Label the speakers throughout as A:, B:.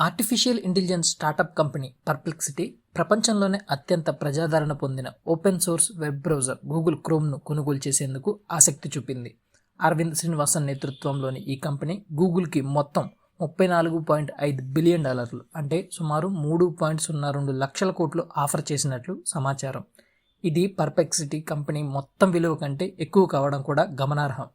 A: Artificial intelligence startup company Perplexity ప్రపంచంలోనే అత్యంత ప్రజాదరణ పొందిన open source web browser Google క్రోమ్ను కొనుగోలు చేసేందుకు ఆసక్తి చూపింది. అరవింద్ శ్రీనివాసన్ నేతృత్వంలోని ఈ కంపెనీ గూగుల్కి మొత్తం ముప్పై నాలుగు పాయింట్ ఐదు బిలియన్ డాలర్లు అంటే సుమారు మూడు పాయింట్ సున్నా రెండు లక్షల కోట్లు ఆఫర్ చేసినట్లు సమాచారం. ఇది పర్పెక్సిటీ కంపెనీ మొత్తం విలువ కంటే ఎక్కువ కావడం కూడా గమనార్హం.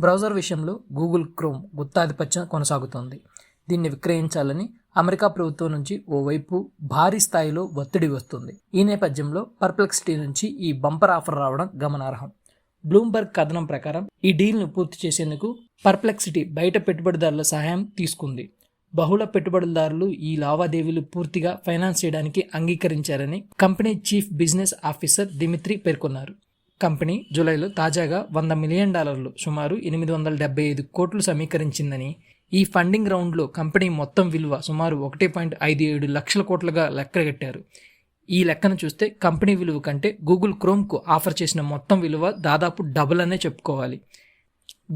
A: బ్రౌజర్ విషయంలో గూగుల్ క్రోమ్ గుత్తాధిపత్యం కొనసాగుతోంది. దీన్ని విక్రయించాలని అమెరికా ప్రభుత్వం నుంచి ఓవైపు భారీ స్థాయిలో ఒత్తిడి వస్తుంది. ఈ నేపథ్యంలో పర్ప్లెక్సిటీ నుంచి ఈ బంపర్ ఆఫర్ రావడం గమనార్హం. బ్లూంబర్గ్ కథనం ప్రకారం ఈ డీల్ను పూర్తి చేసేందుకు పర్ప్లెక్సిటీ బయట పెట్టుబడిదారుల సహాయం తీసుకుంది. బహుళ పెట్టుబడిదారులు ఈ లావాదేవీలు పూర్తిగా ఫైనాన్స్ చేయడానికి అంగీకరించారని company chief business officer Dmitri పేర్కొన్నారు. కంపెనీ జూలైలో తాజాగా వంద మిలియన్ డాలర్లు సుమారు ఎనిమిది వందల డెబ్బై ఐదు కోట్లు సమీకరించిందని ఈ ఫండింగ్ రౌండ్లో కంపెనీ మొత్తం విలువ సుమారు ఒకటి పాయింట్ ఐదు ఏడు లక్షల కోట్లుగా లెక్కగట్టారు ఈ లెక్కను చూస్తే కంపెనీ విలువ కంటే గూగుల్ క్రోమ్కు ఆఫర్ చేసిన మొత్తం విలువ దాదాపు డబుల్ అనే చెప్పుకోవాలి.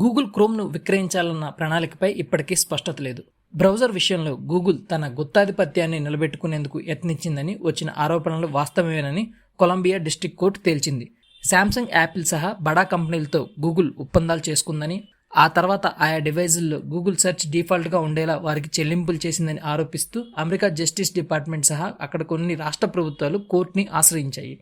A: గూగుల్ క్రోమ్ను విక్రయించాలన్న ప్రణాళికపై ఇప్పటికీ స్పష్టత లేదు. బ్రౌజర్ విషయంలో గూగుల్ తన గుత్తాధిపత్యాన్ని నిలబెట్టుకునేందుకు యత్నించిందని వచ్చిన ఆరోపణలు వాస్తవమేనని కొలంబియా డిస్టిక్ కోర్టు తేల్చింది. శాంసంగ్ యాపిల్ సహా బడా కంపెనీలతో గూగుల్ ఒప్పందాలు చేసుకుందని ఆ తర్వాత ఆయా డివైజుల్లో గూగుల్ సెర్చ్ డిఫాల్ట్గా ఉండేలా వారికి చెల్లింపులు చేసిందని ఆరోపిస్తూ అమెరికా జస్టిస్ డిపార్ట్మెంట్ సహా అక్కడ కొన్ని రాష్ట్ర ప్రభుత్వాలు కోర్టుని ఆశ్రయించాయి.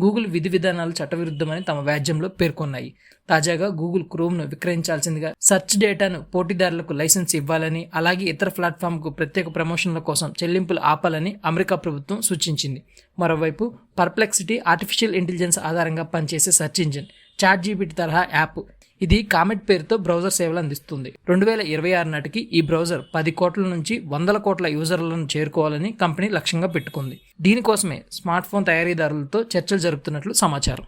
A: గూగుల్ విధి విధానాలు చట్టవిరుద్ధమని తమ వ్యాజ్యంలో పేర్కొన్నాయి. తాజాగా గూగుల్ క్రోమ్ను విక్రయించాల్సిందిగా సెర్చ్ డేటాను పోటీదారులకు లైసెన్స్ ఇవ్వాలని అలాగే ఇతర ప్లాట్ఫామ్కు ప్రత్యేక ప్రమోషన్ల కోసం చెల్లింపులు ఆపాలని అమెరికా ప్రభుత్వం సూచించింది. మరోవైపు పర్ప్లెక్సిటీ ఆర్టిఫిషియల్ ఇంటెలిజెన్స్ ఆధారంగా పనిచేసే సెర్చ్ ఇంజిన్ చాట్ జీబీటీ తరహా యాప్ ఇది కామెట్ పేరుతో బ్రౌజర్ సేవలు అందిస్తుంది. రెండు వేల ఇరవై ఆరు నాటికి ఈ బ్రౌజర్ పది కోట్ల నుంచి వందల కోట్ల యూజర్లను చేరుకోవాలని కంపెనీ లక్ష్యంగా పెట్టుకుంది. దీనికోసమే స్మార్ట్ ఫోన్ తయారీదారులతో చర్చలు జరుపుతున్నట్లు సమాచారం.